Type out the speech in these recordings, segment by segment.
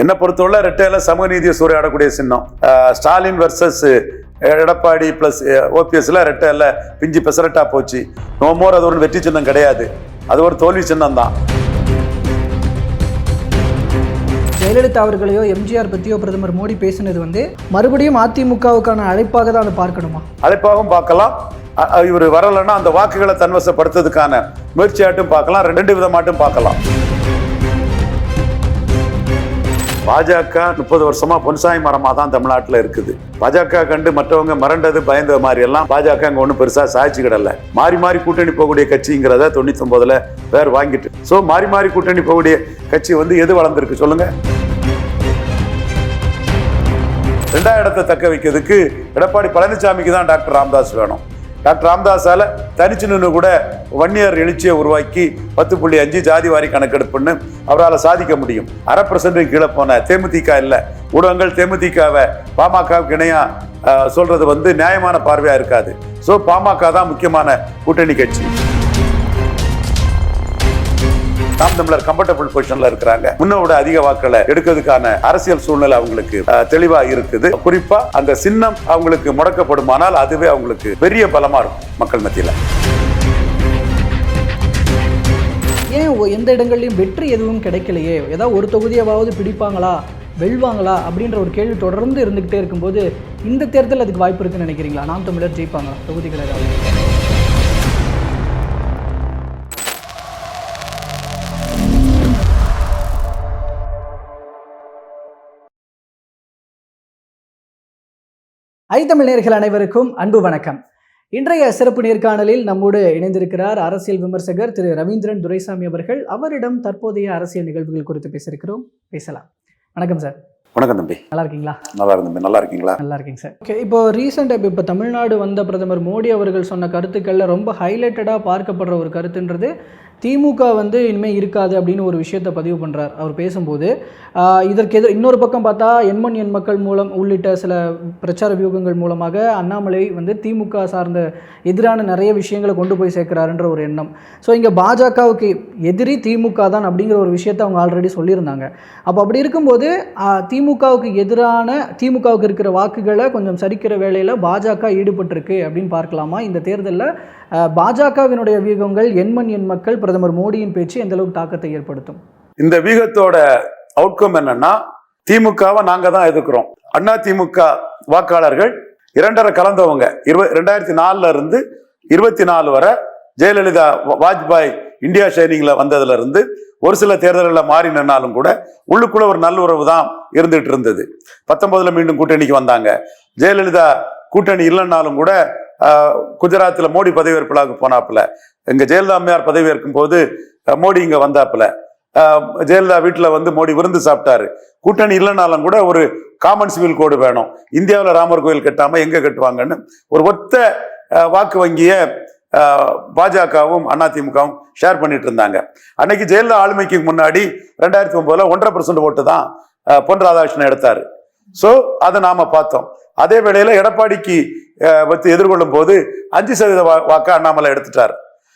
என்னை பொறுத்தவரை ரெட்டையில சமூக நீதியை சூறையாடக்கூடிய சின்னம். ஸ்டாலின் வர்சஸ் எடப்பாடி பிளஸ் ஓபிஎஸ்ல ரெட்டையில பிஞ்சு பெசரட்டா போச்சு. நோ மோர் அது ஒரு வெற்றி சின்னம் கிடையாது. அது ஒரு தோல்வி சின்னம் தான். ஜெயலலிதா அவர்களையோ எம்ஜிஆர் பற்றியோ பிரதமர் மோடி பேசினது வந்து மறுபடியும் அதிமுகவுக்கான அழைப்பாக தான் அதை பார்க்கணுமா? அழைப்பாகவும் பார்க்கலாம். இவர் வரலைன்னா அந்த வாக்குகளை தன்வசப்படுத்துறதுக்கான முயற்சியாட்டும் பார்க்கலாம். ரெண்டு விதமாட்டும் பார்க்கலாம். பாஜக முப்பது வருஷமா பொன்சாய் மரமா தான் தமிழ்நாட்டில் இருக்குது. பாஜக கண்டு மற்றவங்க மறண்டது பயந்த மாதிரி எல்லாம் பாஜக அங்க ஒன்றும் பெருசா சாய்ச்சிக்கிடல. மாறி மாறி கூட்டணி போகக்கூடிய கட்சிங்கிறத தொண்ணூத்தி ஒன்பதுல பேர் வாங்கிட்டு. ஸோ மாறி மாறி கூட்டணி போகக்கூடிய கட்சி வந்து எது வளர்ந்துருக்கு சொல்லுங்க. ரெண்டாவது இடத்தை தக்க வைக்கிறதுக்கு எடப்பாடி பழனிசாமிக்கு தான் டாக்டர் ராம்தாஸ் வேணும். டாக்டர் ராமதாஸால தனிச்சு நின்று கூட வன்னியர் எழுச்சியை உருவாக்கி பத்து புள்ளி அஞ்சு ஜாதி வாரி கணக்கெடுப்புன்னு அவரால் சாதிக்க முடியும். அரை பர்சன்ட் கீழே போன தேமுதிக இல்லை. ஊடகங்கள் தேமுதிகவை பாமகவுக்கு இணையா சொல்கிறது சொல்றது வந்து நியாயமான பார்வையா இருக்காது. ஸோ பாமக தான் முக்கியமான கூட்டணி கட்சி. நாம் தமிழர் கம்ஃபர்டபுள் பொசிஷன்ல இருக்கிறாங்க. முன்னோட அதிக வாக்களை எடுக்கிறதுக்கான அரசியல் சூழ்நிலை அவங்களுக்கு தெளிவா இருக்குது. குறிப்பா அந்த சின்னம் அவங்களுக்கு முடக்கப்படுமானால் அதுவே அவங்களுக்கு பெரிய பலமா இருக்கும் மக்கள் மத்தியில. ஏன் எந்த இடங்கள்லையும் வெற்றி எதுவும் கிடைக்கலையே? ஏதாவது ஒரு தொகுதியாவது பிடிப்பாங்களா? வெல்வாங்களா? அப்படின்ற ஒரு கேள்வி தொடர்ந்து இருந்துகிட்டே இருக்கும்போது இந்த தேர்தல் அதுக்கு வாய்ப்பு இருக்குன்னு நினைக்கிறீங்களா? நாம் தமிழர் ஜெயிப்பாங்களா? தொகுதிகள் ஐத்தமிழ் நேர்கள் அனைவருக்கும் அன்பு வணக்கம். இன்றைய சிறப்பு நேர்காணலில் நம்மோடு இணைந்திருக்கிறார் அரசியல் விமர்சகர் திரு ரவீந்திரன் துரைசாமி அவர்கள். அவரிடம் தற்போதைய அரசியல் நிகழ்வுகள் குறித்து பேசியிருக்கிறோம். பேசலாம். வணக்கம் சார். வணக்கம் தம்பி. நல்லா இருக்கீங்களா? நல்லா இருந்து நல்லா இருக்கீங்களா? நல்லா இருக்கீங்க சார். ஓகே இப்போ ரீசெண்டாக இப்போ தமிழ்நாடு வந்த பிரதமர் மோடி அவர்கள் சொன்ன கருத்துக்களில் ரொம்ப ஹைலைட்டடாக பார்க்கப்படுற ஒரு கருத்துன்றது திமுக வந்து இனிமேல் இருக்காது அப்படின்னு ஒரு விஷயத்தை பதிவு பண்ணுறார் அவர் பேசும்போது இதற்கு எதிர் இன்னொரு பக்கம் பார்த்தா எண்மண் எண் மக்கள் மூலம் உள்ளிட்ட சில பிரச்சார வியூகங்கள் மூலமாக அண்ணாமலை வந்து திமுக சார்ந்த எதிரான நிறைய விஷயங்களை கொண்டு போய் சேர்க்கிறாருன்ற ஒரு எண்ணம். ஸோ இங்கே பாஜகவுக்கு எதிரி திமுக தான் அப்படிங்கிற ஒரு விஷயத்தை அவங்க ஆல்ரெடி சொல்லியிருந்தாங்க. அப்போ அப்படி இருக்கும்போது திமுகவுக்கு எதிரான திமுகவுக்கு இருக்கிற வாக்குகளை கொஞ்சம் சரிக்கிற வேலையில் பாஜக ஈடுபட்டிருக்கு அப்படின்னு பார்க்கலாமா? இந்த தேர்தலில் பாஜகவினுடைய வியூகங்கள் எண்மண் எண் மக்கள் பிரதமர் மோடியின் பேச்சு எந்த அளவுக்கு தாக்கத்தை ஏற்படுத்தும்? இந்த வீகத்தோட அவுட்கம் என்னன்னா திமுகவை நாங்க தான் எதிர்க்கிறோம். அண்ணா திமுக வாக்காளர்கள் இரண்டரை கலந்தவங்க. இருவ ரெண்டாயிரத்தி நாலுல இருந்து இருபத்தி நாலு வரை ஜெயலலிதா வா- வாஜ்பாய் இந்தியா ஷைனிங்ல வந்ததுல இருந்து ஒரு சில தேர்தல்களில் மாறி நின்னாலும் கூட உள்ளுக்குள்ள ஒரு நல்லுறவு தான் இருந்துட்டு இருந்தது. பத்தொன்பதுல மீண்டும் கூட்டணிக்கு வந்தாங்க. ஜெயலலிதா கூட்டணி இல்லைன்னாலும் கூட குஜராத்தில் மோடி பதவியேற்பலாக விழாவுக்கு போனாப்புல. இங்க ஜெயலலிதா அம்மையார் பதவியேற்கும் போது மோடி இங்கே வந்தாப்புல. ஜெயலலிதா வீட்டில் வந்து மோடி விருந்து சாப்பிட்டாரு. கூட்டணி இல்லைனாலும் கூட ஒரு காமன் சிவில் கோடு வேணும். இந்தியாவில் ராமர் கோயில் கட்டாமல் எங்கே கட்டுவாங்கன்னு ஒரு ஒத்த வாக்கு வங்கியை பாஜகவும் அதிமுகவும் ஷேர் பண்ணிட்டு இருந்தாங்க அன்னைக்கு ஜெயலலிதா ஆளுமைக்கு முன்னாடி ரெண்டாயிரத்தி ஒன்பதுல ஒன்றரை பர்சன்ட் ஓட்டு தான் பொன் ராதாகிருஷ்ணன் எடுத்தாரு. ஸோ அதை நாம பார்த்தோம். அதே வேளையில எடப்பாடிக்கு அஹ், எதிர்கொள்ளும் போது அஞ்சு சதவீத வா- வாக்கு அண்ணாமலை எடுத்துட்டார்.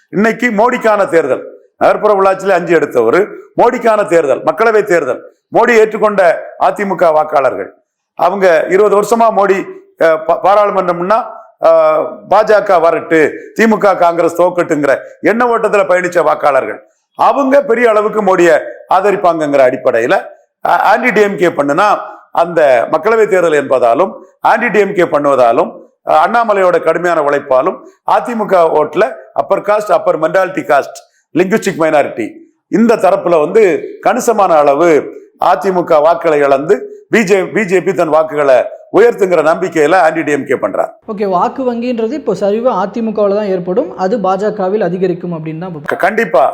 இன்னைக்கு மோடிக்கான தேர்தல். நகர்ப்புற உள்ளாட்சியில அஞ்சு எடுத்தவர். மோடிக்கான தேர்தல் மக்களவை தேர்தல். மோடி ஏற்றுக்கொண்ட அதிமுக வாக்காளர்கள். அவங்க இருபது வருஷமா மோடி பா- பாராளுமன்றம்னா பாஜக வரட்டு திமுக காங்கிரஸ் தோக்கட்டுங்கிற எண்ண ஓட்டத்தில் பயணிச்ச வாக்காளர்கள். அவங்க பெரிய அளவுக்கு மோடியை ஆதரிப்பாங்கங்கிற அடிப்படையில் ஆன்டி டிஎம்கே பண்ணுனா அந்த மக்களவை தேர்தல் என்பதாலும் ஆன்டி டிஎம்கே பண்ணுவதாலும் அண்ணாமலையோட கடுமையான உழைப்பாலும் அதிமுக ஓட்டுல upper caste upper mentality caste linguistic minority இந்த தரப்புல வந்து கணிசமான அளவு அதிமுக வாக்களை இழந்து பிஜே பிஜேபி தன் வாக்குகளை உயர்த்துங்கிற நம்பிக்கையில ஆன்டி டிஎம்கே பண்றார். ஓகே வாக்கு வங்கின்றது இப்போ சரிவு அதிமுகவில் தான் ஏற்படும் அது பாஜகவில் அதிகரிக்கும் அப்படின்னு தான் கண்டிப்பா.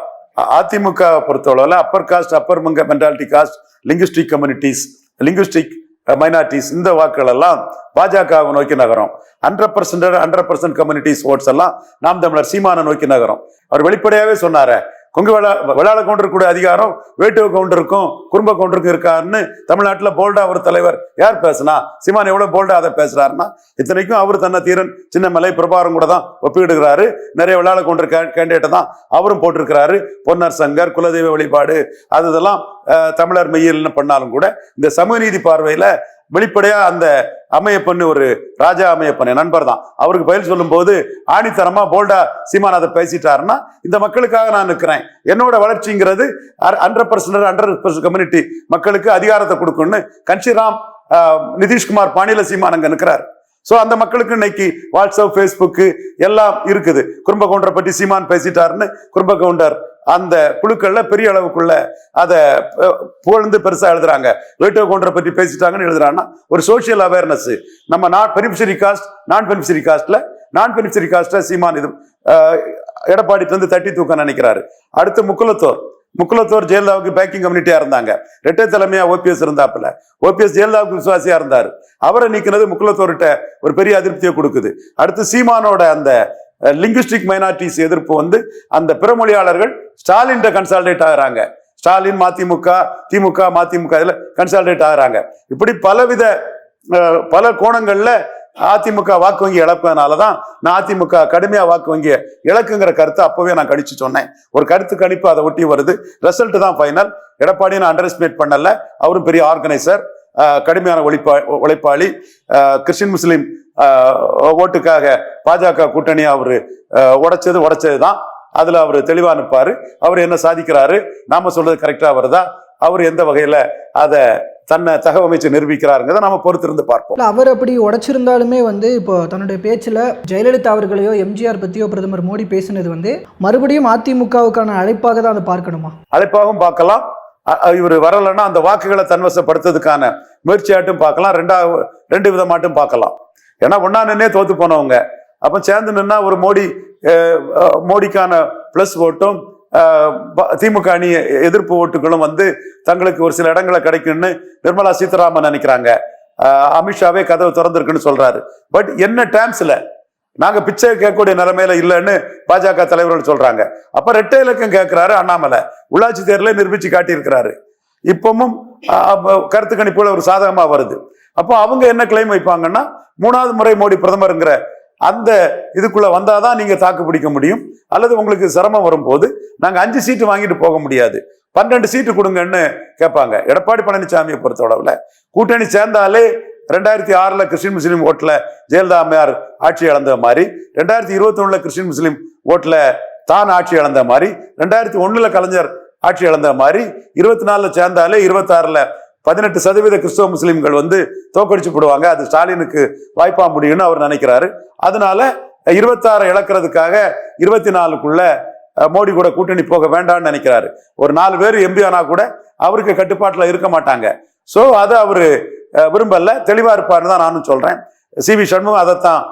அதிமுக பொறுத்தளவுல அப்பர் காஸ்ட் அப்பர் மங்க mentality caste linguistic communities linguistic minorities இந்த வாக்குகள் எல்லாம் பாஜகவை நோக்கி நகரும். Hundred percent hundred percent communities votes எல்லாம் நாம் தமிழர் சீமானை நோக்கி நகரும். அவர் வெளிப்படையாகவே சொன்னார கொங்கு வேளா விளாட கவுண்டருக்குடைய அதிகாரம் வேட்டுவ கவுண்டருக்கும் குடும்ப கவுண்டருக்கும் இருக்காருன்னு தமிழ்நாட்டில் போல்டா ஒரு தலைவர் யார் பேசுனா? சிமான் எவ்வளோ போல்டா அதை பேசுறாருன்னா இத்தனைக்கும் அவர் தன்னை தீரன் சின்னமலை பிரபாரம் கூட தான் ஒப்பிடுகிறாரு. நிறைய விளாட கவுண்டர் கேண்டிடேட்டை தான் அவரும் போட்டிருக்கிறாரு. பொன்னர் சங்கர் குலதெய்வ வழிபாடு அது இதெல்லாம் தமிழர் மெய்யல்னு பண்ணாலும் கூட இந்த சமூக நீதி பார்வையில் வெளிப்படையா அந்த அம்மையப்பன் ஒரு ராஜா அமையப்பண்ணு நண்பர் தான். அவருக்கு பதில் சொல்லும் போது ஆணித்தரமா போல்டா சீமான் அதை பேசிட்டாருன்னா இந்த மக்களுக்காக நான் நிற்கிறேன். என்னோட வளர்ச்சிங்கிறது hundred percent hundred percent community மக்களுக்கு அதிகாரத்தை கொடுக்கணும்னு கன்ஷிராம் ஆஹ், நிதிஷ்குமார் பாணியில சீமான் அங்க நிற்கிறார். ஸோ அந்த மக்களுக்கு இன்னைக்கு வாட்ஸ்அப் ஃபேஸ்புக்கு எல்லாம் இருக்குது. குடும்ப கவுண்டரை பற்றி சீமான் பேசிட்டாருன்னு குடும்ப கவுண்டர் அந்த குழுக்கள்ல பெரிய அளவுக்குள்ள அதை புகழ்ந்து பெருசா எழுதுறாங்க. வேட்டோ கவுண்டரை பற்றி பேசிட்டாங்கன்னு எழுதுறாங்கன்னா ஒரு சோஷியல் அவேர்னஸ் நம்ம non beneficiary caste non beneficiary காஸ்ட்ல non beneficiary காஸ்ட்ல சீமான் இது அஹ், எடப்பாடி வந்து தட்டி தூக்க நினைக்கிறாரு. அடுத்து முக்குலத்தோர் முக்குலத்தோர் ஜெயலலிதாவுக்கு பேக்கிங் கம்யூனிட்டியா இருந்தாங்க. ரெட்டை தலைமையா ஓபிஎஸ் இருந்தாப்புல. ஓபிஎஸ் ஜெயலலிதாவுக்கு விசுவாசியா இருந்தார். அவரை நீக்கினது முக்குலத்தோர்கிட்ட ஒரு பெரிய அதிருப்தியை கொடுக்குது. அடுத்து சீமானோட அந்த லிங்குஸ்டிக் மைனாரிட்டிஸ் எதிர்ப்பு வந்து அந்த பிறமொழியாளர்கள் ஸ்டாலின் கன்சால்டேட் ஆகுறாங்க. ஸ்டாலின் மதிமுக திமுக மதிமுக இதில் கன்சால்டேட் ஆகுறாங்க. இப்படி பலவித பல கோணங்கள்ல அதிமுக வாக்கு வங்கி இழப்பதனால தான் நான் அதிமுக கடுமையாக வாக்கு வங்கி இழக்குங்கிற கருத்தை அப்போவே நான் கணிச்சு சொன்னேன். ஒரு கருத்து கணிப்பு அதை ஒட்டி வருது. ரிசல்ட் தான் ஃபைனல் எடப்பாடியை நான் அண்டர் எஸ்டிமேட் பண்ணல. அவரும் பெரிய ஆர்கனைசர் கடுமையான ஒழிப்பா உழைப்பாளி கிறிஸ்டின் முஸ்லீம் ஓட்டுக்காக பாஜக கூட்டணி அவரு உடைச்சது உடைச்சது தான் அதுல அவர் தெளிவா நிற்பாரு. அவர் என்ன சாதிக்கிறாரு? நாம சொல்றது கரெக்டா வருதா? அவர் எந்த வகையில அதை தன்னை தகவமைச்சு நிரூபிக்கிறாருங்கிறத நாம பொறுத்திருந்து பார்ப்போம். அவர் அப்படி உடைச்சிருந்தாலுமே வந்து இப்போ தன்னுடைய பேச்சில் ஜெயலலிதா அவர்களையோ எம்ஜிஆர் பற்றியோ பிரதமர் மோடி பேசினது வந்து மறுபடியும் அதிமுகவுக்கான அழைப்பாக தான் அதை பார்க்கணுமா? அழைப்பாகவும் பார்க்கலாம். இவர் வரலைன்னா அந்த வாக்குகளை தன்வசப்படுத்துறதுக்கான முயற்சியாட்டும் பார்க்கலாம். ரெண்டாவது ரெண்டு விதமாட்டும் பார்க்கலாம். ஏன்னா ஒன்னா நின்னே தோத்து போனவங்க. அப்போ சேர்ந்து நின்னா ஒரு மோடி மோடிக்கான பிளஸ் ஓட்டும் ப- திமுக அணி எதிர்ப்பு ஓட்டுகளும் வந்து தங்களுக்கு ஒரு சில இடங்களை கிடைக்கும்னு நிர்மலா சீதாராமன் நினைக்கிறாங்க. அமித்ஷாவே கதவு திறந்திருக்குன்னு சொல்றாரு. பட் என்ன டேர்ம்ஸ்ல நாங்க பிச்சை கேட்கக்கூடிய நிலைமையில இல்லைன்னு பாஜக தலைவர்கள் சொல்றாங்க. அப்ப ரெட்டை இலக்கம் கேட்கிறாரு அண்ணாமலை. உள்ளாட்சி தேர்தலை நிரூபிச்சு காட்டியிருக்கிறாரு. இப்பவும் கருத்து கணிப்புகள் ஒரு சாதகமா வருது. அப்போ அவங்க என்ன கிளைம் வைப்பாங்கன்னா மூணாவது முறை மோடி பிரதமருங்கிற அந்த இதுக்குள்ள வந்தாதான் நீங்க தாக்கு பிடிக்க முடியும். அல்லது உங்களுக்கு சிரமம் வரும்போது நாங்க அஞ்சு சீட்டு வாங்கிட்டு போக முடியாது. பன்னெண்டு சீட்டு கொடுங்கன்னு கேட்பாங்க. எடப்பாடி பழனிசாமியை பொறுத்தளவில். கூட்டணி சேர்ந்தாலே ரெண்டாயிரத்தி ஆறுல கிறிஸ்டின் முஸ்லீம் ஓட்டுல ஜெயலலிதா அம்மையார் ஆட்சி இழந்த மாதிரி ரெண்டாயிரத்தி இருபத்தி ஒண்ணுல கிறிஸ்டின் முஸ்லீம் ஓட்டுல தான் ஆட்சி இழந்த மாதிரி ரெண்டாயிரத்தி ஒண்ணுல கலைஞர் ஆட்சி இழந்த மாதிரி இருபத்தி நாலுல சேர்ந்தாலே இருபத்தாறுல பதினெட்டு சதவீத கிறிஸ்தவ முஸ்லீம்கள் வந்து தோக்கடிச்சு போடுவாங்க. அது ஸ்டாலினுக்கு வாய்ப்பா முடியும்னு அவர் நினைக்கிறாரு. அதனால இருபத்தாறு இழக்கிறதுக்காக இருபத்தி நாலுக்குள்ள மோடி கூட கூட்டணி போக வேண்டாம்னு நினைக்கிறாரு. ஒரு நாலு பேர் எம்பி ஆனா கூட அவருக்கு கட்டுப்பாட்டில் இருக்க மாட்டாங்க. ஸோ அதை அவர் விரும்பல. தெளிவா இருப்பாருன்னு தான் நானும் சொல்றேன். சி வி சண்முகம் அதைத்தான்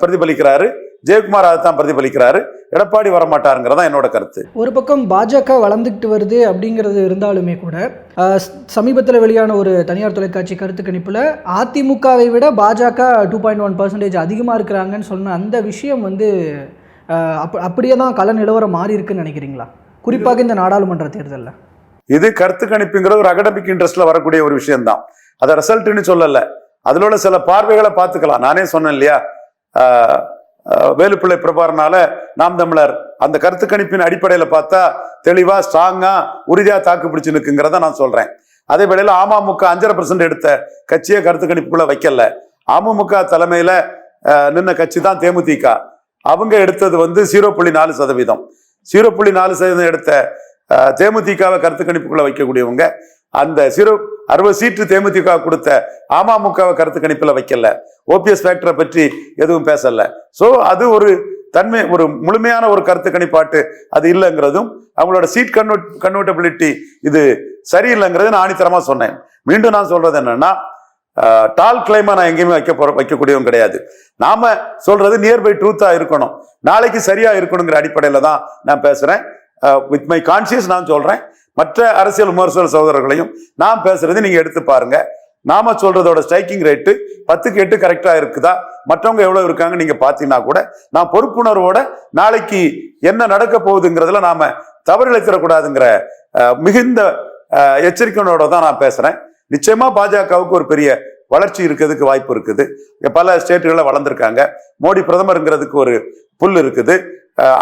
பிரதிபலிக்கிறாரு. ஜெயக்குமார் அதைத்தான் பிரதிபலிக்கிறாரு. எடப்பாடி வரமாட்டாருங்கிறதா என்னோட கருத்து. ஒரு பக்கம் பாஜக வளர்ந்துக்கிட்டு வருது அப்படிங்கிறது இருந்தாலுமே கூட சமீபத்தில் வெளியான ஒரு தனியார் தொலைக்காட்சி கருத்து கணிப்பில் அதிமுகவை விட பாஜக டூ பாயிண்ட் ஒன் பர்சன்டேஜ் அதிகமாக இருக்கிறாங்கன்னு சொன்ன அந்த விஷயம் வந்து அப் அப்படியே தான் கள நிலவரம் மாறி இருக்குன்னு நினைக்கிறீங்களா? குறிப்பாக இந்த நாடாளுமன்ற தேர்தலில். இது கருத்து கணிப்புங்கிறது ஒரு அகடமிக் இன்ட்ரெஸ்ட்ல வரக்கூடிய ஒரு விஷயம்தான். அதை ரிசல்ட்னு சொல்லலை. அதில் உள்ள சில பார்வைகளை பார்த்துக்கலாம். நானே சொன்னேன் இல்லையா? வேலுப்பிள்ளை பிரபாரனால நாம் தமிழர் அந்த கருத்து கணிப்பின் அடிப்படையில் பார்த்தா தெளிவாக ஸ்ட்ராங்காக உறுதியாக தாக்கு பிடிச்சு நிற்குங்கிறத நான் சொல்கிறேன் அதே வேளையில் அமமுக அஞ்சரை பர்சன்ட் எடுத்த கட்சியை கருத்து கணிப்புக்குள்ளே வைக்கல. அமமுக தலைமையில் நின்ன கட்சி தான் தேமுதிக. அவங்க எடுத்தது வந்து ஜீரோ புள்ளி நாலு சதவீதம். ஜீரோ புள்ளி நாலு சதவீதம் எடுத்த தேமுதிகவை கருத்து கணிப்புக்குள்ளே வைக்கக்கூடியவங்க அந்த சிறு அறுபது சீட்டு தேமுதிக கொடுத்த அமமுகவை கருத்து கணிப்பில் வைக்கல. ஓபிஎஸ் ஃபேக்டரை பற்றி எதுவும் பேசல. ஸோ அது ஒரு தன்மை ஒரு முழுமையான ஒரு கருத்து கணிப்பாட்டு அது இல்லைங்கிறதும் அவங்களோட சீட் கன்வெர்ட் கன்வெர்டபிலிட்டி இது சரியில்லைங்கிறது நான் ஆணித்தரமாக சொன்னேன். மீண்டும் நான் சொல்றது என்னன்னா டால் கிளைமா நான் எங்கேயுமே வைக்க போற வைக்கக்கூடியவங்க கிடையாது. நாம சொல்றது நியர்பை ட்ரூத்தா இருக்கணும். நாளைக்கு சரியா இருக்கணுங்கிற அடிப்படையில தான் நான் பேசுறேன். வித் மை கான்சியஸ் நான் சொல்றேன். மற்ற அரசியல் விமர்சன சகோதரர்களையும் நான் பேசுறது நீங்க எடுத்து பாருங்க. நாம சொல்றதோட ஸ்ட்ரைக்கிங் ரேட்டு பத்துக்கு எட்டு கரெக்டா இருக்குதா? மற்றவங்க எவ்வளவு இருக்காங்க நீங்க பாத்தீங்கன்னா கூட நான் பொறுப்புணர்வோட நாளைக்கு என்ன நடக்க போகுதுங்கிறதுல நாம தவறிழைத்திடக்கூடாதுங்கிற மிகுந்த எச்சரிக்கையோட தான் நான் பேசுறேன். நிச்சயமா பாஜகவுக்கு ஒரு பெரிய வளர்ச்சி இருக்கிறதுக்கு வாய்ப்பு இருக்குது. பல ஸ்டேட்டுகளில் வளர்ந்துருக்காங்க. மோடி பிரதமருங்கிறதுக்கு ஒரு புல் இருக்குது.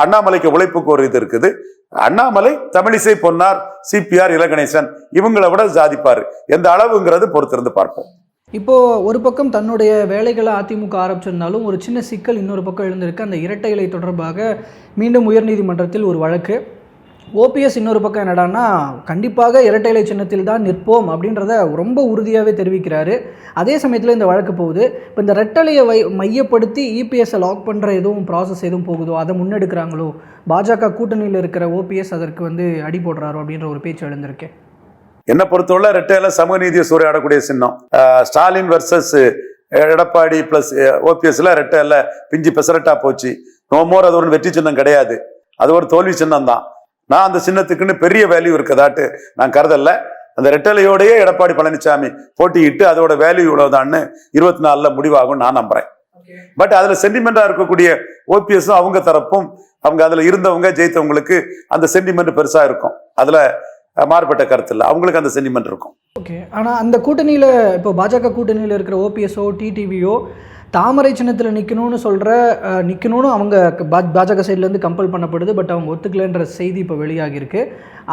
அண்ணாமலைக்கு உழைப்புக்கு ஒரு இது இருக்குது. அண்ணாமலை தமிழிசை பொன்னார் சிபிஆர் இலகணேசன் இவங்களை விட சாதிப்பாரு எந்த அளவுங்கிறது பொறுத்திருந்து பார்ப்போம். இப்போ ஒரு பக்கம் தன்னுடைய வேலைகளை அதிமுக ஆரம்பிச்சிருந்தாலும் ஒரு சின்ன சிக்கல் இன்னொரு பக்கம் எழுந்திருக்கு. அந்த இரட்டை இலை தொடர்பாக மீண்டும் உயர்நீதிமன்றத்தில் ஒரு வழக்கு. ஓபிஎஸ் இன்னொரு பக்கம் என்னடான்னா கண்டிப்பாக இரட்டை இலை சின்னத்தில் தான் நிற்போம் அப்படின்றத ரொம்ப உறுதியாகவே தெரிவிக்கிறாரு. அதே சமயத்தில் இந்த வழக்கு போகுது. இப்போ இந்த ரெட்டலையை வை மையப்படுத்தி இபிஎஸ்ஸை லாக் பண்ணுற எதுவும் ப்ராசஸ் எதுவும் போகுதோ அதை முன்னெடுக்கிறாங்களோ பாஜக கூட்டணியில் இருக்கிற ஓபிஎஸ் அதற்கு வந்து அடி போடுறாரோ அப்படின்ற ஒரு பேச்சு எழுந்திருக்கேன் என்ன பொறுத்தவரை ரெட்டையில சமூக நீதியை சூறையாடக்கூடிய சின்னம். ஸ்டாலின் வர்சஸ் எடப்பாடி பிளஸ் ஓபிஎஸ்ல ரெட்டையில பிஞ்சு பெசரட்டா போச்சு. நோ மோர் அது ஒரு வெற்றி சின்னம் கிடையாது. அது ஒரு தோல்வி சின்னம் தான் நான் அந்த சின்னத்துக்குன்னு பெரிய வேல்யூ இருக்கதாட்டு நான் கருதல்ல. அந்த ரெட்டலையோடயே எடப்பாடி பழனிசாமி போட்டியிட்டு அதோட வேல்யூ இவ்வளவுதான்னு இருபத்தி நாலுல முடிவாகும் நான் நம்புறேன். பட் அதுல சென்டிமெண்டா இருக்கக்கூடிய ஓபிஎஸும் அவங்க தரப்பும் அவங்க அதுல இருந்தவங்க ஜெயித்தவங்களுக்கு அந்த சென்டிமெண்ட் பெருசா இருக்கும். அதுல மாறுபட்ட கருத்து இல்லை. அவங்களுக்கு அந்த சென்டிமெண்ட் இருக்கும். ஓகே ஆனால் அந்த கூட்டணியில் இப்போ பாஜக கூட்டணியில் இருக்கிற ஓபிஎஸ்ஓ டிடிவியோ தாமரை சின்னத்தில் நிற்கணும்னு சொல்கிற நிற்கணும்னு அவங்க பாஜக சைட்லேருந்து கம்பல் பண்ணப்படுது பட் அவங்க ஒத்துக்கலைன்ற செய்தி இப்போ வெளியாகியிருக்கு.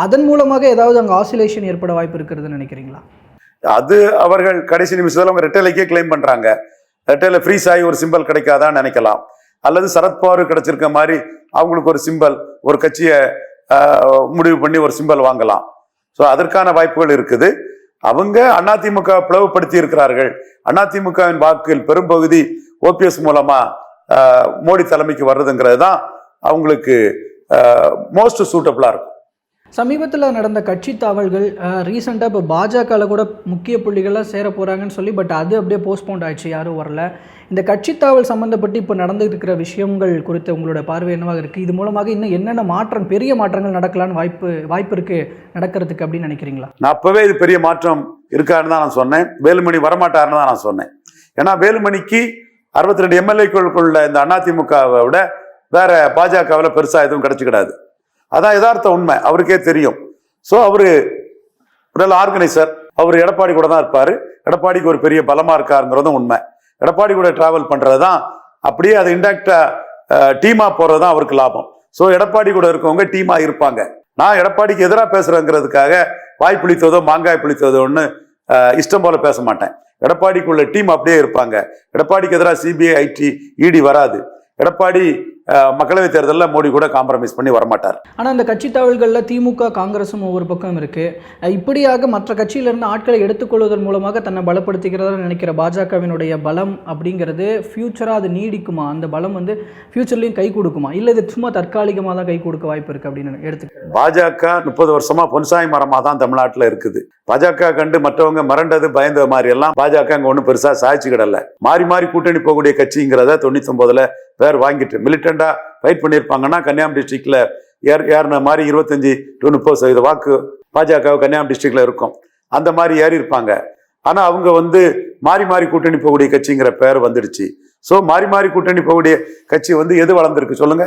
அதன் மூலமாக ஏதாவது அங்கே ஆசிலேஷன் ஏற்பட வாய்ப்பு இருக்கிறதுன்னு நினைக்கிறீங்களா? அது அவர்கள் கடைசி நிமிஷத்தில் அவங்க ரெட்டைலைக்கே கிளைம் பண்ணுறாங்க ரெட்டையில ஃப்ரீஸ் ஆகி ஒரு சிம்பல் கிடைக்காதான்னு நினைக்கலாம். அல்லது சரத்பவார் கிடைச்சிருக்க மாதிரி அவங்களுக்கு ஒரு சிம்பல் ஒரு கட்சியை முடிவு பண்ணி ஒரு சிம்பல் வாங்கலாம். ஸோ அதற்கான வாய்ப்புகள் இருக்குது. அவங்க அதிமுக பிளவுபடுத்தி இருக்கிறார்கள். அதிமுகவின் வாக்கில் பெரும்பகுதி ஓபிஎஸ் மூலமா மோடி தலைமைக்கு வர்றதுங்கிறது தான் அவங்களுக்கு மோஸ்ட் சூட்டபிளா இருக்கும். சமீபத்தில் நடந்த கட்சி தாவல்கள் ரீசெண்டாக இப்போ பாஜகவில் கூட முக்கிய புள்ளிகளாக சேர போகிறாங்கன்னு சொல்லி பட் அது அப்படியே போஸ்ட்போண்ட் ஆயிடுச்சு யாரும் வரல. இந்த கட்சி தாவல் சம்மந்தப்பட்டு இப்போ நடந்துருக்கிற இருக்கிற விஷயங்கள் குறித்து உங்களோட பார்வை என்னவாக இருக்குது இது மூலமாக இன்னும் என்னென்ன மாற்றம் பெரிய மாற்றங்கள் நடக்கலான்னு வாய்ப்பு வாய்ப்பு இருக்குது நடக்கிறதுக்கு அப்படின்னு நினைக்கிறீங்களா? நான் அப்போவே இது பெரிய மாற்றம் இருக்காருன்னு தான் நான் சொன்னேன். வேலுமணி வரமாட்டாருன்னு தான் நான் சொன்னேன். ஏன்னா வேலுமணிக்கு அறுபத்தி ரெண்டு எம்எல்ஏக்களுக்குள்ள இந்த அதிமுகவை விட வேற பாஜகவில் பெருசாக எதுவும் கிடச்சிக்கிடாது. அதான் யதார்த்த உண்மை. அவருக்கே தெரியும். ஸோ அவரு நல்ல ஆர்கனைசர் அவர் எடப்பாடி கூட தான் இருப்பாரு. எடப்பாடிக்கு ஒரு பெரிய பலமா இருக்காருங்கிறதும் உண்மை. எடப்பாடி கூட டிராவல் பண்றது தான் அப்படியே அது இன்டாக்டா டீமா போறது தான் அவருக்கு லாபம். ஸோ எடப்பாடி கூட இருக்கவங்க டீமா இருப்பாங்க. நான் எடப்பாடிக்கு எதிராக பேசுறேங்கிறதுக்காக வாய் புளித்ததோ மாங்காய் புளித்ததோன்னு இஷ்டம் போல பேச மாட்டேன். எடப்பாடிக்குள்ள டீம் அப்படியே இருப்பாங்க. எடப்பாடிக்கு எதிராக சிபிஐ ஐடி இடி வராது. எடப்பாடி மக்களவைத் தேர்தலில் மோடி கூட காம்ப்ரமைஸ் பண்ணி வரமாட்டார். ஆனால் அந்த கட்சி தாவல்களில் திமுக காங்கிரஸும் ஒவ்வொரு பக்கம் இருக்குது இப்படியாக மற்ற கட்சியிலிருந்து ஆட்களை எடுத்துக்கொள்வதன் மூலமாக தன்னை பலப்படுத்திக்கிறதா நினைக்கிற பாஜகவினுடைய பலம் அப்படிங்கிறது ஃப்யூச்சராக அது நீடிக்குமா? அந்த பலம் வந்து ஃப்யூச்சர்லேயும் கை கொடுக்குமா? இல்லை இது சும்மா தற்காலிகமாக தான் கை கொடுக்க வாய்ப்பு இருக்குது அப்படின்னு எடுத்து பாஜக முப்பது வருஷமா பொன்சாய் மரமா தான் தமிழ்நாட்டுல இருக்குது. பாஜக கண்டு மற்றவங்க மிரண்டது பயந்த மாதிரி எல்லாம் பாஜக அங்க ஒன்றும் பெருசா சாய்ச்சி கிடல மாறி மாறி கூட்டணி போகக்கூடிய கட்சிங்கிறத தொண்ணூத்தி ஒன்பதுல பேர் வாங்கிட்டு மிலிட்டண்டா ஃபைட் பண்ணியிருப்பாங்கன்னா கன்னியாகுமரி டிஸ்ட்ரிக்ட்ல ஏர் ஏறின மாதிரி இருபத்தஞ்சி டு முப்பது சதவீத வாக்கு பாஜக கன்னியாகுமரி டிஸ்ட்ரிக்ட்ல இருக்கும். அந்த மாதிரி ஏறி இருப்பாங்க ஆனா அவங்க வந்து மாறி மாறி கூட்டணி போகக்கூடிய கட்சிங்கிற பேர் வந்துடுச்சு. ஸோ மாறி மாறி கூட்டணி போகக்கூடிய கட்சி வந்து எது வளர்ந்துருக்கு சொல்லுங்க?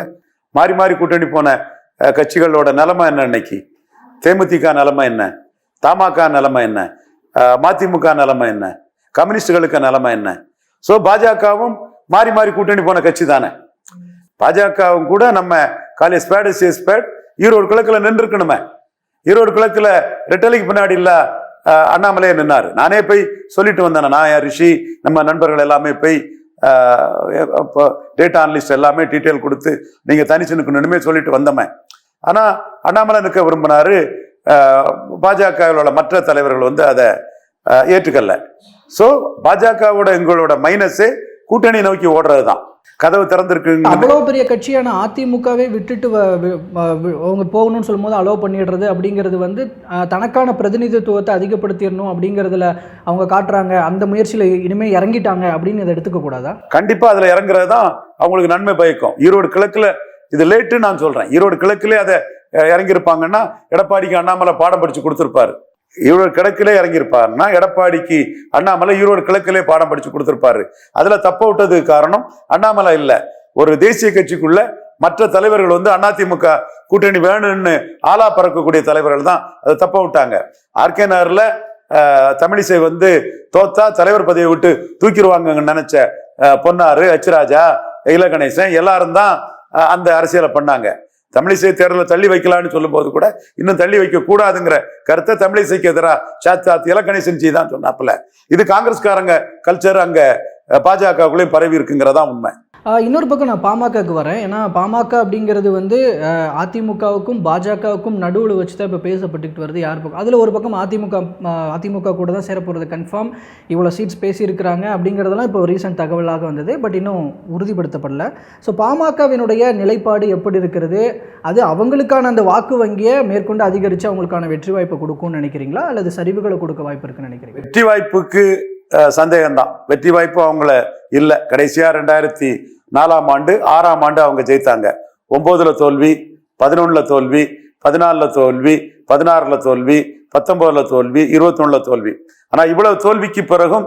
மாறி மாறி கூட்டணி போன கட்சிகளோட நிலைமை என்ன இன்னைக்கு? தேமுதிக நிலைமை என்ன? தமாக நிலைமை என்ன? மதிமுக நிலைமை என்ன? கம்யூனிஸ்டுகளுக்கு நிலைமை என்ன? ஸோ பாஜகவும் மாறி மாறி கூட்டணி போன கட்சி தானே. பாஜகவும் கூட நம்ம காலி ஸ்பேடு சி ஸ்பேட் ஈரோடு கிழக்கில் நின்றுருக்கணுமே ஈரோடு கிழக்கில் ரெட்டலைக்கு பின்னாடி இல்லை அண்ணாமலையே நின்னார். நானே போய் சொல்லிட்டு வந்தேன். நான் ரிஷி நம்ம நண்பர்கள் எல்லாமே போய் இப்போ டேட்டா அனலிஸ்ட் எல்லாமே டீட்டெயில் கொடுத்து நீங்கள் தனிச்சு நிற்கணுமே சொல்லிட்டு வந்தோமே. ஆனால் அண்ணாமலை நிற்க விரும்பினாரு பாஜகவோட மற்ற தலைவர்கள் வந்து அதை ஏற்றுக்கல. ஸோ பாஜகவோட எங்களோட மைனஸே கூட்டணி நோக்கி ஓடுறது தான் கதவு திறந்திருக்கு அவ்வளோ பெரிய கட்சியான அதிமுகவே விட்டுட்டு அவங்க போகணும்னு சொல்லும்போது அலோவ் பண்ணிடுறது அப்படிங்கிறது வந்து தனக்கான பிரதிநிதித்துவத்தை அதிகப்படுத்திடணும் அப்படிங்கிறதுல அவங்க காட்டுறாங்க. அந்த முயற்சியில் இனிமேல் இறங்கிட்டாங்க அப்படின்னு இதை எடுத்துக்க கூடாதா? கண்டிப்பா அதுல இறங்குறது தான் அவங்களுக்கு நன்மை பயக்கும். ஈரோடு கிழக்குல இது லேட்டு நான் சொல்றேன். ஈரோடு கிழக்குல அதை இறங்கியிருப்பாங்கன்னா எடப்பாடிக்கு அண்ணாமலை பாடம் படிச்சு கொடுத்துருப்பாரு. ஈரோடு கிழக்கிலே இறங்கியிருப்பாருன்னா எடப்பாடிக்கு அண்ணாமலை ஈரோடு கிழக்கிலே பாடம் படித்து கொடுத்துருப்பாரு. அதில் தப்ப விட்டதுக்கு காரணம் அண்ணாமலை இல்லை. ஒரு தேசிய கட்சிக்குள்ள மற்ற தலைவர்கள் வந்து அதிமுக கூட்டணி வேணும்னு ஆலா பறக்கக்கூடிய தலைவர்கள் தான் அதை தப்ப விட்டாங்க. ஆர்கே நகரில் தமிழிசை வந்து தோத்தா தலைவர் பதவியை விட்டு தூக்கிடுவாங்கன்னு நினைச்ச பொன்னாரு அச்சுராஜா இல கணேசன் எல்லாரும் தான் அந்த அரசியலை பண்ணாங்க. தமிழிசை தேர்தலை தள்ளி வைக்கலாம்னு சொல்லும்போது கூட இன்னும் தள்ளி வைக்க கூடாதுங்கிற கருத்தை தமிழிசைக்கு எதிராக சாத்தாத் இலக்கணேசன் ஜி தான் சொன்னாப்புல. இது காங்கிரஸ்காரங்க கல்ச்சர் அங்கே பாஜகக்குள்ளேயும் பாஜகவுக்குள்ளேயும் பரவி இருக்குங்கிறதா உண்மை. இன்னொரு பக்கம் நான் பாமகக்கு வரேன். ஏன்னா பாமக அப்படிங்கிறது வந்து அதிமுகவுக்கும் பாஜகவுக்கும் நடுவில் வச்சு தான் இப்போ பேசப்பட்டுக்கிட்டு வருது யார் பக்கம். அதில் ஒரு பக்கம் அதிமுக அதிமுக கூட தான் சேர போகிறது கன்ஃபார்ம் இவ்வளோ சீட்ஸ் பேசியிருக்கிறாங்க அப்படிங்கிறதெல்லாம் இப்போ ரீசெண்ட் தகவலாக வந்தது. பட் இன்னும் உறுதிப்படுத்தப்படல. ஸோ பாமகவினுடைய நிலைப்பாடு எப்படி இருக்கிறது? அது அவங்களுக்கான அந்த வாக்கு வங்கியை மேற்கொண்டு அதிகரித்து அவங்களுக்கான வெற்றி வாய்ப்பை கொடுக்கும்னு நினைக்கிறீங்களா? அல்லது சரிவுகளை கொடுக்க வாய்ப்பு இருக்குன்னு நினைக்கிறீங்க வெற்றி வாய்ப்புக்கு சந்தேகம்தான். வெற்றி வாய்ப்பு அவங்கள இல்லை. கடைசியாக ரெண்டாயிரத்தி நாலாம் ஆண்டு ஆறாம் ஆண்டு அவங்க ஜெயித்தாங்க. ஒன்பதுல தோல்வி பதினொன்றில் தோல்வி பதினாலில் தோல்வி பதினாறில் தோல்வி பத்தொம்போதில் தோல்வி இருபத்தொன்னுல தோல்வி. ஆனால் இவ்வளவு தோல்விக்கு பிறகும்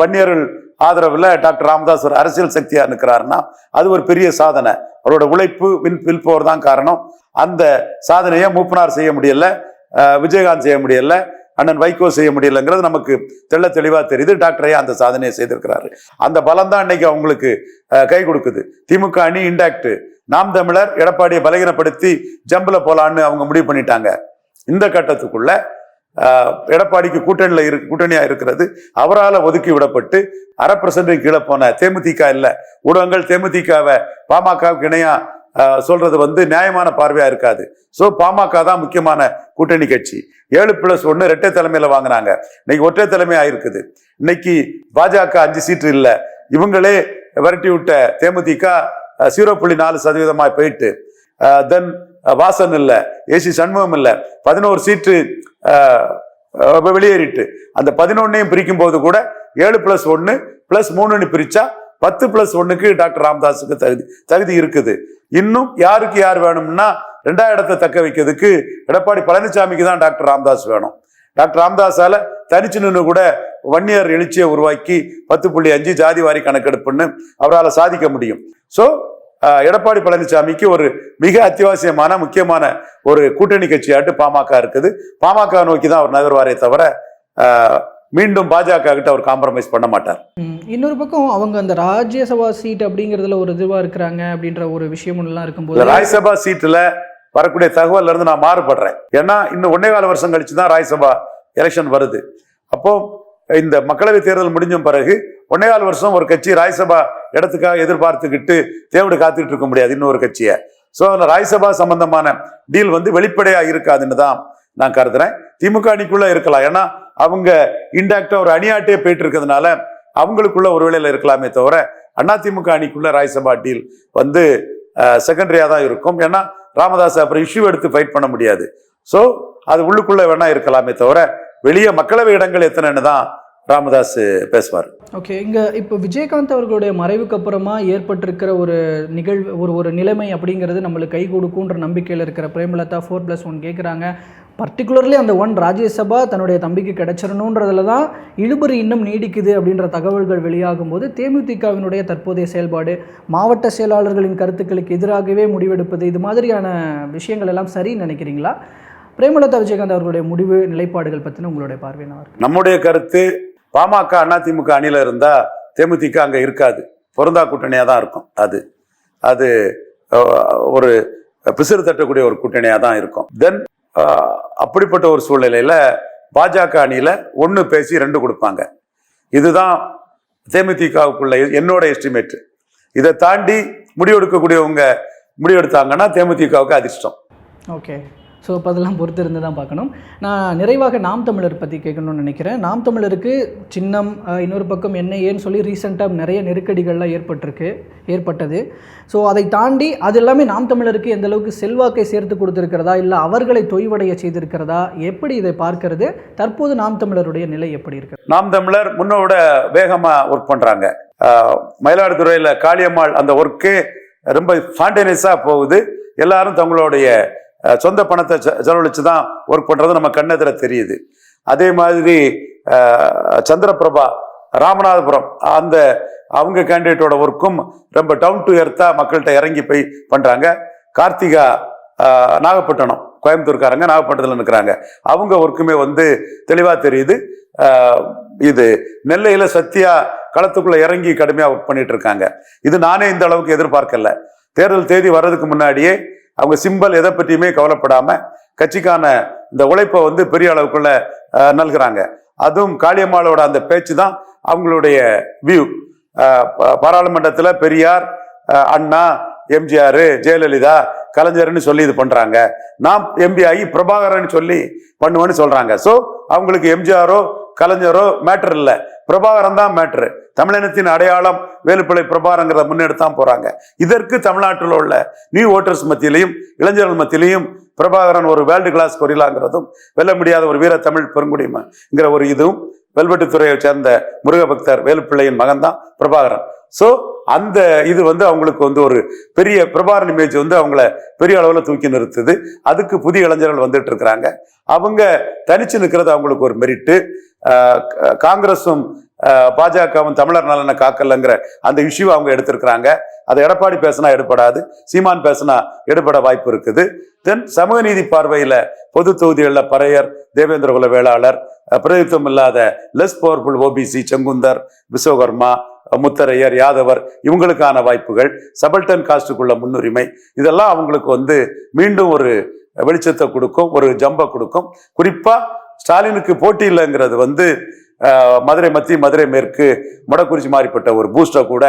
வன்னியர்கள் ஆதரவில் டாக்டர் ராமதாஸ் ஒரு அரசியல் சக்தியாக இருக்கிறாருன்னா அது ஒரு பெரிய சாதனை. அவரோட உழைப்பு வில் வில்பவர் தான் காரணம். அந்த சாதனையை மூப்பனார் செய்ய முடியல விஜயகாந்த் செய்ய முடியல அண்ணன் வைகோ செய்ய முடியலங்கிறது நமக்கு தெள்ள தெளிவாக தெரியுது. டாக்டர் அந்த சாதனையை செய்திருக்கிறாரு. அந்த பலம் தான் இன்னைக்கு அவங்களுக்கு கை கொடுக்குது. திமுக அணி இண்டாக்ட் நாம் தமிழர் எடப்பாடியை பலகீனப்படுத்தி ஜம்பில் போலான்னு அவங்க முடிவு பண்ணிட்டாங்க. இந்த கட்டத்துக்குள்ள எடப்பாடிக்கு கூட்டணியில் இரு கூட்டணியாக இருக்கிறது அவரால் ஒதுக்கி விடப்பட்டு அரை பர்சன்ட் கீழே போன தேமுதிக இல்லை ஊடகங்கள் தேமுதிகவை பாமகவுக்கு இணையாக சொல்றது வந்து நியாயமான பார்வையா இருக்காது. ஸோ பாமக தான் முக்கியமான கூட்டணி கட்சி. ஏழு பிளஸ் ஒன்று ரெட்டை தலைமையில வாங்கினாங்க. இன்னைக்கு ஒற்றை தலைமை ஆயிருக்குது இன்னைக்கு பாஜக அஞ்சு சீட்டு இல்லை. இவங்களே விரட்டி விட்ட தேமுதிக ஜீரோ புள்ளி நாலு சதவீதமாக போயிட்டு தென் வாசன் இல்லை. ஏசி சண்முகம் இல்லை. பதினோரு சீட்டு வெளியேறிட்டு. அந்த பதினொன்னையும் பிரிக்கும் போது கூட ஏழு பிளஸ் ஒன்று பிளஸ் மூணுன்னு பிரிச்சா பத்து பிளஸ் ஒன்றுக்கு டாக்டர் ராமதாஸுக்கு தகுதி தகுதி இருக்குது. இன்னும் யாருக்கு யார் வேணும்னா ரெண்டாவது இடத்தை தக்க வைக்கிறதுக்கு எடப்பாடி பழனிசாமிக்கு தான் டாக்டர் ராம்தாஸ் வேணும். டாக்டர் ராம்தாஸால தனிச்சு நின்று கூட வன்னியர் எழுச்சியை உருவாக்கி பத்து புள்ளி அஞ்சு ஜாதி வாரி கணக்கெடுப்புன்னு அவரால் சாதிக்க முடியும். ஸோ எடப்பாடி பழனிசாமிக்கு ஒரு மிக அத்தியாவசியமான முக்கியமான ஒரு கூட்டணி கட்சியாட்டு பாமக இருக்குது. பாமக நோக்கி தான் அவர் நகர்வாரே தவிர மீண்டும் பாஜக கிட்ட அவர் காம்ப்ரமைஸ் பண்ண மாட்டார். இன்னொரு பக்கம் அவங்க அந்த ராஜ்யசபா சீட் அப்படிங்கிறதுல ஒரு இதுவாக இருக்கிறாங்க அப்படின்ற ஒரு விஷயமெல்லாம் இந்த இருக்கும்போது ராஜ்யசபா சீட்டுல வரக்கூடிய தகவல்ல இருந்து நான் மாறுபடுறேன். ஏன்னா இன்னும் ஒன்னே கால வருஷம் கழிச்சு தான் ராஜ்யசபா எலெக்ஷன் வருது. அப்போ இந்த மக்களவை தேர்தல் முடிஞ்ச பிறகு ஒன்னே கால் வருஷம் ஒரு கட்சி ராஜ்யசபா இடத்துக்காக எதிர்பார்த்துக்கிட்டு தேவடு காத்துக்கிட்டு இருக்க முடியாது இன்னொரு கட்சியை. ஸோ அந்த ராஜ்யசபா சம்பந்தமான டீல் வந்து வெளிப்படையா இருக்காதுன்னு தான் நான் கருதுறேன். திமுக அணிக்குள்ள இருக்கலாம். ஏன்னா அவங்க இன்டாக்டா ஒரு அணியாட்டே போயிட்டு இருக்கிறதுனால அவங்களுக்குள்ள ஒரு வேளையில் இருக்கலாமே தவிர அதிமுக அணிக்குள்ள ராஜ்யசபா டீல் வந்து செகண்டரியா தான் இருக்கும். ஏன்னா ராமதாஸ் அப்புறம் இஷ்யூ எடுத்து ஃபைட் பண்ண முடியாது. ஸோ அது உள்ளுக்குள்ள வேணா இருக்கலாமே தவிர வெளியே மக்களவை இடங்கள் எத்தனைன்னு தான் ராமதாஸ் பேசுவார். ஓகே இங்கே இப்போ விஜயகாந்த் அவர்களுடைய மறைவுக்கு அப்புறமா ஏற்பட்டிருக்கிற ஒரு நிகழ்வு ஒரு ஒரு நிலைமை அப்படிங்கிறது நம்மளுக்கு கை கொடுக்குன்ற நம்பிக்கையில் இருக்கிற பிரேமலதா ஃபோர் ப்ளஸ் ஒன் கேட்குறாங்க பர்டிகுலர்லி அந்த ஒன் ராஜ்யசபா தன்னுடைய தம்பிக்கு கிடைச்சிடணுன்றதுல தான் இழுபறி இன்னும் நீடிக்குது அப்படின்ற தகவல்கள் வெளியாகும் போது தேமுதிகவினுடைய தற்போதைய செயல்பாடு மாவட்ட செயலாளர்களின் கருத்துக்களுக்கு எதிராகவே முடிவெடுப்பது இது மாதிரியான விஷயங்கள் எல்லாம் சரின்னு நினைக்கிறீங்களா? பிரேமலதா விஜயகாந்த் அவர்களுடைய முடிவு நிலைப்பாடுகள் பற்றின உங்களுடைய பார்வை நம்முடைய கருத்து பாமக அதிமுக அணியில் இருந்தால் தேமுதிக அங்கே இருக்காது. பொருந்தா கூட்டணியாக தான் இருக்கும். அது அது ஒரு பிசிறு தட்டக்கூடிய ஒரு கூட்டணியாக தான் இருக்கும். தென் அப்படிப்பட்ட ஒரு சூழ்நிலையில பாஜக அணியில ஒன்று பேசி ரெண்டு கொடுப்பாங்க. இதுதான் தேமுதிகவுக்குள்ள என்னோட எஸ்டிமேட் இதை தாண்டி முடிவெடுக்கக்கூடியவங்க முடிவெடுத்தாங்கன்னா தேமுதிகவுக்கு அதிர்ஷ்டம். ஓகே. ஸோ அப்போ அதெல்லாம் பொறுத்து இருந்து தான் பார்க்கணும். நான் நிறைவாக நாம் தமிழர் பற்றி கேட்கணும்னு நினைக்கிறேன். நாம் தமிழருக்கு சின்னம் இன்னொரு பக்கம் என்ன ஏன்னு சொல்லி ரீசெண்டாக நிறைய நெருக்கடிகள்லாம் ஏற்பட்டிருக்கு ஏற்பட்டது. ஸோ அதை தாண்டி அது எல்லாமே நாம் தமிழருக்கு எந்த அளவுக்கு செல்வாக்கை சேர்த்து கொடுத்துருக்கிறதா இல்லை அவர்களை தொய்வடைய செய்திருக்கிறதா எப்படி இதை பார்க்கிறது தற்போது நாம் தமிழருடைய நிலை எப்படி இருக்குது நாம் தமிழர் முன்னோட வேகமாக ஒர்க் பண்ணுறாங்க மயிலாடுதுறையில் காளியம்மாள் அந்த ஒர்க்கு ரொம்ப ஃபாண்டினஸாக போகுது. எல்லாரும் தங்களுடைய சொந்த பணத்தை செ- செலவழிச்சு தான் ஒர்க் பண்றது நம்ம கண்ணெதிர தெரியுது. அதே மாதிரி சந்திரபிரபா ராமநாதபுரம் அந்த அவங்க கேண்டிடேட்டோட ஒர்க்கும் ரொம்ப டவுன் டு எர்த்தா மக்கள்கிட்ட இறங்கி போய் பண்றாங்க. கார்த்திகா நாகப்பட்டினம் கோயம்புத்தூர்காரங்க நாகப்பட்டினத்தில் இருக்கிறாங்க அவங்க ஒர்க்குமே வந்து தெளிவாக தெரியுது. இது நெல்லையில் சத்யா களத்துக்குள்ளே இறங்கி கடுமையாக ஒர்க் பண்ணிட்டு இருக்காங்க. இது நானே இந்த அளவுக்கு எதிர்பார்க்கல. தேர்தல் தேதி வர்றதுக்கு முன்னாடியே அவங்க சிம்பல் எதை பற்றியுமே கவலைப்படாமல் கட்சிக்கான இந்த உழைப்பை வந்து பெரிய அளவுக்குள்ள நல்கிறாங்க. அதுவும் காளியம்மாளோட அந்த பேச்சு தான் அவங்களுடைய வியூ பாராளுமன்றத்தில் பெரியார் அண்ணா எம்ஜிஆர் ஜெயலலிதா கலைஞர்னு சொல்லி இது பண்ணுறாங்க நாம் எம்பி ஆகி பிரபாகரன் சொல்லி பண்ணுவேன்னு சொல்கிறாங்க ஸோ அவங்களுக்கு எம்ஜிஆரோ கலைஞரோ மேட்டர் இல்லை. பிரபாகரன் தான் மேட்ரு தமிழினத்தின் அடையாளம் வேலுப்பிள்ளை பிரபாரங்கிறத முன்னெடுத்தான் போறாங்க. இதற்கு தமிழ்நாட்டில் உள்ள நியூ ஓட்டர்ஸ் மத்தியிலையும் இளைஞர்கள் மத்தியிலையும் பிரபாகரன் ஒரு வேர்ல்டு கிளாஸ் கொரிலாங்கிறதும் வெல்ல முடியாத ஒரு வீர தமிழ் பெருங்குடிமைங்கிற ஒரு இதுவும் வெல்வெட்டுத்துறையை சேர்ந்த முருகபக்தர் வேலுப்பிள்ளையின் மகன் தான் பிரபாகரன். ஸோ அந்த இது வந்து அவங்களுக்கு வந்து ஒரு பெரிய பிரபாரன் இமேஜ் வந்து அவங்கள பெரிய அளவில் தூக்கி நிறுத்துது. அதுக்கு புதிய இளைஞர்கள் வந்துட்டு இருக்கிறாங்க. அவங்க தனிச்சு நிற்கிறது அவங்களுக்கு ஒரு மெரிட்டு காங்கிரஸும் பாஜகவும் தமிழர் நலனை காக்கலங்கிற அந்த இஷ்யூ அவங்க எடுத்திருக்கிறாங்க. அதை எடப்பாடி பேசினா எடுபடாது சீமான் பேசினா எடுபட வாய்ப்பு இருக்குது. தென் சமூக நீதி பார்வையில் பொது தொகுதிகளில் பறையர் தேவேந்திரகுல வேளாளர் பிரதித்துவம் இல்லாத less powerful OBC Sengunthar Vishwakarma Mutharaiyar Yadavar இவங்களுக்கான வாய்ப்புகள் சபல்டன் காஸ்டுக்குள்ள முன்னுரிமை. இதெல்லாம் அவங்களுக்கு வந்து மீண்டும் ஒரு வெளிச்சத்தை கொடுக்கும் ஒரு ஜம்பை கொடுக்கும். குறிப்பாக ஸ்டாலினுக்கு போட்டி இல்லைங்கிறது வந்து மதுரை மத்திய மதுரை மேற்கு மொடக்குறிச்சி மாறிப்பட்ட ஒரு பூஸ்டை கூட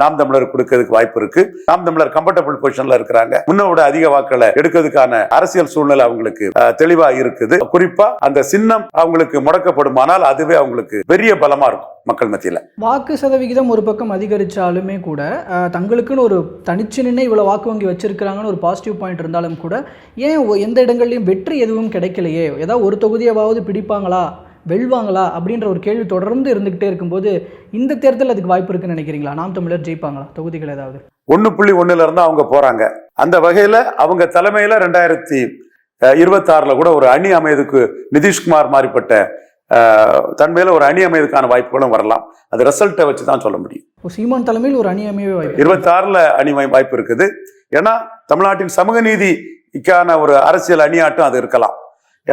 நாம் தமிழர் கொடுக்கறதுக்கு வாய்ப்பு இருக்கு. நாம் தமிழர் கம்ஃபர்டபுள் பொசிஷன்ல இருக்கிறாங்க. முன்னோட அதிக வாக்களை எடுக்கிறதுக்கான அரசியல் சூழ்நிலை அவங்களுக்கு தெளிவா இருக்குது. குறிப்பா அந்த சின்னம் அவங்களுக்கு முடக்கப்படுமானால் அதுவே அவங்களுக்கு பெரிய பலமா இருக்கும் மக்கள் மத்தியில. வாக்கு சதவிகிதம் ஒரு பக்கம் அதிகரித்தாலுமே கூட தங்களுக்குன்னு ஒரு தனிச்சு நின்று இவ்வளோ வாக்கு வங்கி வச்சிருக்கிறாங்கன்னு ஒரு பாசிட்டிவ் பாயிண்ட் இருந்தாலும் கூட ஏன் எந்த இடங்கள்லையும் வெற்றி எதுவும் கிடைக்கலையே? ஏதாவது ஒரு தொகுதியாவது பிடிப்பாங்களா? வெல்வாங்களா அப்படின்ற ஒரு கேள்வி தொடர்ந்து இருந்துகிட்டே இருக்கும்போது இந்த தேர்தல் அதுக்கு வாய்ப்பு இருக்குன்னு நினைக்கிறீங்களா? நாம் தமிழர் ஜெயிப்பாங்களா? தொகுதிகள் ஏதாவது? ஒன்னு புள்ளி ஒண்ணுல இருந்து அவங்க போறாங்க. அந்த வகையில அவங்க தலைமையில ரெண்டாயிரத்தி இருபத்தி ஆறுல கூட ஒரு அணி அமையதுக்கு நிதிஷ்குமார் மாறிப்பட்ட தன்மையில ஒரு அணி அமையதுக்கான வாய்ப்புகளும் வரலாம். அது ரிசல்ட்டை வச்சு தான் சொல்ல முடியும். சீமான் தலைமையில் ஒரு அணி அமையவே வாய்ப்பு இருபத்தி ஆறுல அணி வாய்ப்பு இருக்குது. ஏன்னா தமிழ்நாட்டின் சமூக நீதிக்கான ஒரு அரசியல் அணியாட்டம் அது இருக்கலாம்.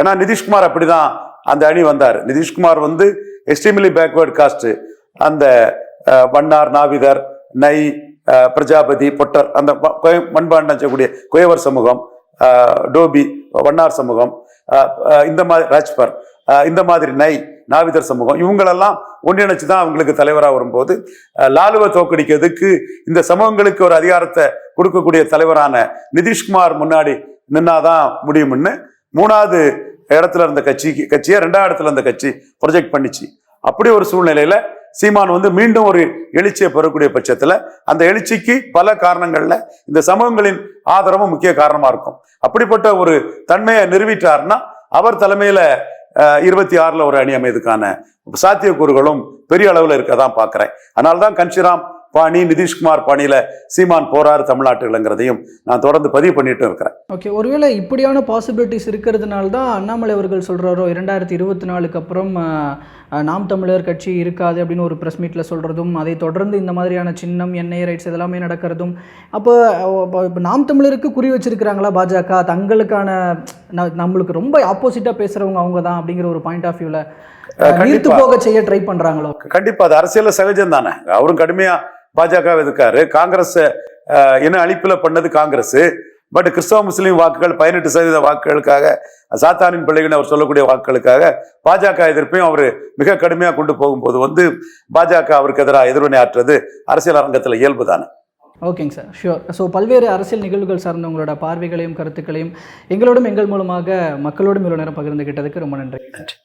ஏன்னா நிதிஷ்குமார் அப்படிதான் அந்த அணி வந்தார். நிதிஷ்குமார் வந்து எக்ஸ்ட்ரீம்லி பேக்வேர்ட் காஸ்ட் அந்த வண்ணார் நாவிதர் நை பிரஜாபதி பொட்டர் அந்த மண்பாண்டம் செய்யக்கூடிய குயவர் சமூகம் டோபி வண்ணார் சமூகம் இந்த மாதிரி ராஜ்பர் இந்த மாதிரி நை நாவிதர் சமூகம் இவங்களெல்லாம் ஒன்றிணைச்சு தான் அவங்களுக்கு தலைவராக வரும்போது லாலுவை தோக்கடிக்கிறதுக்கு இந்த சமூகங்களுக்கு ஒரு அதிகாரத்தை கொடுக்கக்கூடிய தலைவரான நிதிஷ்குமார் முன்னாடி நின்னாதான் முடியும்னு. மூணாவது இடத்துல இருந்த கட்சிக்கு கட்சியை ரெண்டாவது இடத்துல இருந்த கட்சி ப்ரொஜெக்ட் பண்ணிச்சு. அப்படி ஒரு சூழ்நிலையில சீமான் வந்து மீண்டும் ஒரு எழுச்சியை பெறக்கூடிய பட்சத்துல அந்த எழுச்சிக்கு பல காரணங்கள்ல இந்த சமூகங்களின் ஆதரவும் முக்கிய காரணமா இருக்கும். அப்படிப்பட்ட ஒரு தன்மையை நிறுவிட்டார்னா அவர் தலைமையில இருபத்தி ஆறுல ஒரு அணி அமைதுக்கான சாத்தியக்கூறுகளும் பெரிய அளவுல இருக்கதான் பார்க்கிறேன். அதனால தான் கன்ஷிராம் பாணி நிதிஷ்குமார் பாணியில சீமான் போறாரு தமிழ்நாட்டுலங்கிறதையும் நான் தொடர்ந்து பதிவு பண்ணிட்டு இருக்கிறேன். ஓகே ஒருவேளை இப்படியான பாசிபிலிட்டிஸ் இருக்கிறதுனால தான் அண்ணாமலை அவர்கள் சொல்கிறாரோ இரண்டாயிரத்தி இருபத்தி நாலுக்கு அப்புறம் நாம் தமிழர் கட்சி இருக்காது அப்படின்னு ஒரு ப்ரெஸ் மீட்டில் சொல்கிறதும் அதை தொடர்ந்து இந்த மாதிரியான சின்னம் எண்ணெய் ரைட்ஸ் இதெல்லாமே நடக்கிறதும் அப்போ இப்போ நாம் தமிழருக்கு குறி வச்சிருக்கிறாங்களா பாஜக? தங்களுக்கான ந- நம்மளுக்கு ரொம்ப ஆப்போசிட்டாக பேசுகிறவங்க அவங்க தான் அப்படிங்கிற ஒரு பாயிண்ட் ஆஃப் வியூவில். நீர்த்து போக செய்ய ட்ரை பண்ணுறாங்களோ கண்டிப்பா அது அரசியல்ல சகஜம் தானே அவரும் கடுமையா பாஜக எதுக்காரு காங்கிரஸ் என்ன அழிப்புல பண்ணது காங்கிரஸ். பட் கிறிஸ்தவ முஸ்லீம் வாக்குகள் பதினெட்டு சதவீத வாக்குகளுக்காக சாத்தானின் பிள்ளைகள் அவர் சொல்லக்கூடிய வாக்குகளுக்காக பாஜக எதிர்ப்பையும் அவர் மிக கடுமையா கொண்டு போகும்போது வந்து பாஜக அவருக்கு எதிராக எதிர்வினை ஆற்றுறது அரசியல் அரங்கத்துல இயல்பு தானே ஓகேங்க சார். ஷியோர் ஸோ பல்வேறு அரசியல் நிகழ்வுகள் சார்ந்த உங்களோட பார்வைகளையும் கருத்துக்களையும் எங்களோடும் எங்கள் மூலமாக மக்களோடும் இவ்வளோ நேரம் பகிர்ந்துகிட்டதுக்கு ரொம்ப நன்றி. நன்றி.